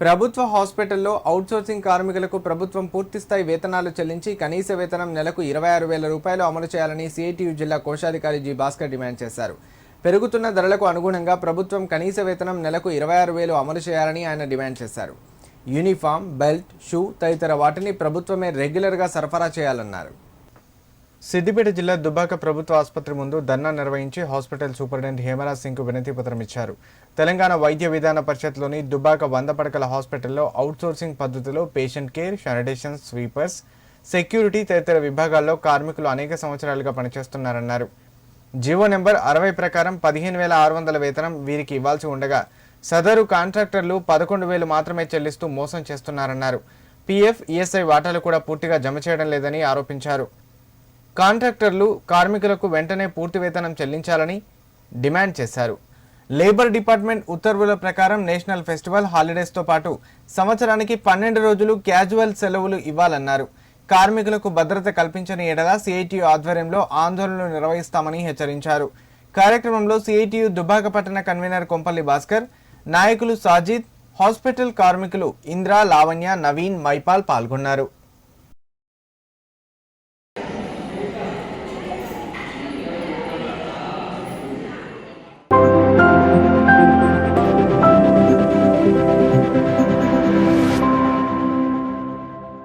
ప్రభుత్వ హాస్పిటల్లో అవుట్సోర్సింగ్ కార్మికులకు ప్రభుత్వం పూర్తిస్థాయి వేతనాలు చెల్లించి కనీస వేతనం నెలకు ఇరవై ఆరు వేల రూపాయలు అమలు చేయాలని సిఐటియు జిల్లా కోశాధికారి జి భాస్కర్ డిమాండ్ చేశారు. పెరుగుతున్న ధరలకు అనుగుణంగా ప్రభుత్వం కనీస వేతనం నెలకు ఇరవై ఆరు వేలు అమలు చేయాలని ఆయన డిమాండ్ చేశారు. యూనిఫామ్ బెల్ట్ షూ తదితర వాటిని ప్రభుత్వమే రెగ్యులర్గా సరఫరా చేయాలన్నారు. సిద్దిపేట జిల్లా దుబ్బాక ప్రభుత్వ ఆసుపత్రి ముందు ధర్నా నిర్వహించి హాస్పిటల్ సూపరింటెండెంట్ హేమరాజ్ సింగ్కు వినతిపత్రం ఇచ్చారు. తెలంగాణ వైద్య విధాన పరిషత్లోని దుబ్బాక వంద పడకల హాస్పిటల్లో అవుట్సోర్సింగ్ పద్ధతిలో patient care sanitation sweepers security తదితర విభాగాల్లో కార్మికులు అనేక సంవత్సరాలుగా పనిచేస్తున్నారన్నారు. జీవో నెంబర్ అరవై ప్రకారం పదిహేను వేల ఆరు వందల వేతనం వీరికి ఇవ్వాల్సి ఉండగా సదరు కాంట్రాక్టర్లు పదకొండు వేలు మాత్రమే చెల్లిస్తూ మోసం చేస్తున్నారన్నారు. పీఎఫ్ ఈఎస్ఐ వాటాలు కూడా పూర్తిగా జమ చేయడం లేదని ఆరోపించారు. కాంట్రాక్టర్లు కార్మికులకు వెంటనే పూర్తి వేతనం చెల్లించాలని డిమాండ్ చేశారు. లేబర్ డిపార్ట్మెంట్ ఉత్తర్వుల ప్రకారం నేషనల్ ఫెస్టివల్ హాలిడేస్తో పాటు సంవత్సరానికి పన్నెండు రోజులు క్యాజువల్ సెలవులు ఇవ్వాలన్నారు. కార్మికులకు భద్రత కల్పించని ఎడల సిఐటియు ఆధ్వర్యంలో ఆందోళనలు నిర్వహిస్తామని హెచ్చరించారు. కార్యక్రమంలో సిఐటియు దుబ్బాకపట్టణ కన్వీనర్ కొంపల్లి భాస్కర్ నాయకులు సాజిద్ హాస్పిటల్ కార్మికులు ఇంద్ర లావణ్య నవీన్ మైపాల్ పాల్గొన్నారు.